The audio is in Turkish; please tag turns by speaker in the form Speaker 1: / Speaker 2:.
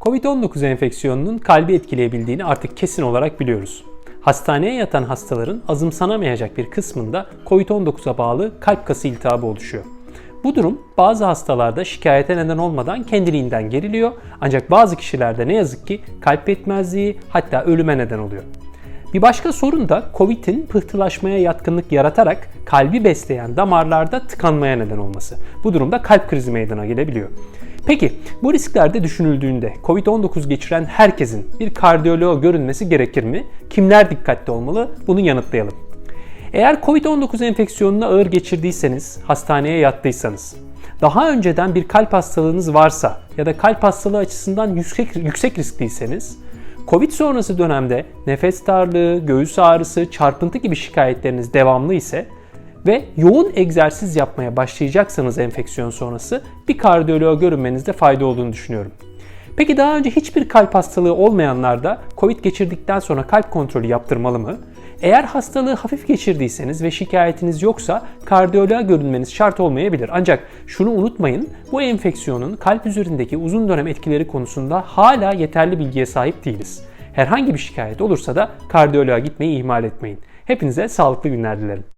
Speaker 1: Covid-19 enfeksiyonunun kalbi etkileyebildiğini artık kesin olarak biliyoruz. Hastaneye yatan hastaların azımsanamayacak bir kısmında Covid-19'a bağlı kalp kası iltihabı oluşuyor. Bu durum bazı hastalarda şikayete neden olmadan kendiliğinden geriliyor ancak bazı kişilerde ne yazık ki kalp yetmezliği hatta ölüme neden oluyor. Bir başka sorun da COVID'in pıhtılaşmaya yatkınlık yaratarak kalbi besleyen damarlarda tıkanmaya neden olması. Bu durumda kalp krizi meydana gelebiliyor. Peki bu risklerde düşünüldüğünde COVID-19 geçiren herkesin bir kardiyoloğa görünmesi gerekir mi? Kimler dikkatli olmalı? Bunu yanıtlayalım. Eğer COVID-19 enfeksiyonunu ağır geçirdiyseniz, hastaneye yattıysanız, daha önceden bir kalp hastalığınız varsa ya da kalp hastalığı açısından yüksek, yüksek riskliyseniz, Covid sonrası dönemde nefes darlığı, göğüs ağrısı, çarpıntı gibi şikayetleriniz devamlı ise ve yoğun egzersiz yapmaya başlayacaksanız enfeksiyon sonrası bir kardiyoloğa görünmenizde fayda olduğunu düşünüyorum. Peki daha önce hiçbir kalp hastalığı olmayanlar da Covid geçirdikten sonra kalp kontrolü yaptırmalı mı? Eğer hastalığı hafif geçirdiyseniz ve şikayetiniz yoksa kardiyoloğa görünmeniz şart olmayabilir. Ancak şunu unutmayın, bu enfeksiyonun kalp üzerindeki uzun dönem etkileri konusunda hala yeterli bilgiye sahip değiliz. Herhangi bir şikayet olursa da kardiyoloğa gitmeyi ihmal etmeyin. Hepinize sağlıklı günler dilerim.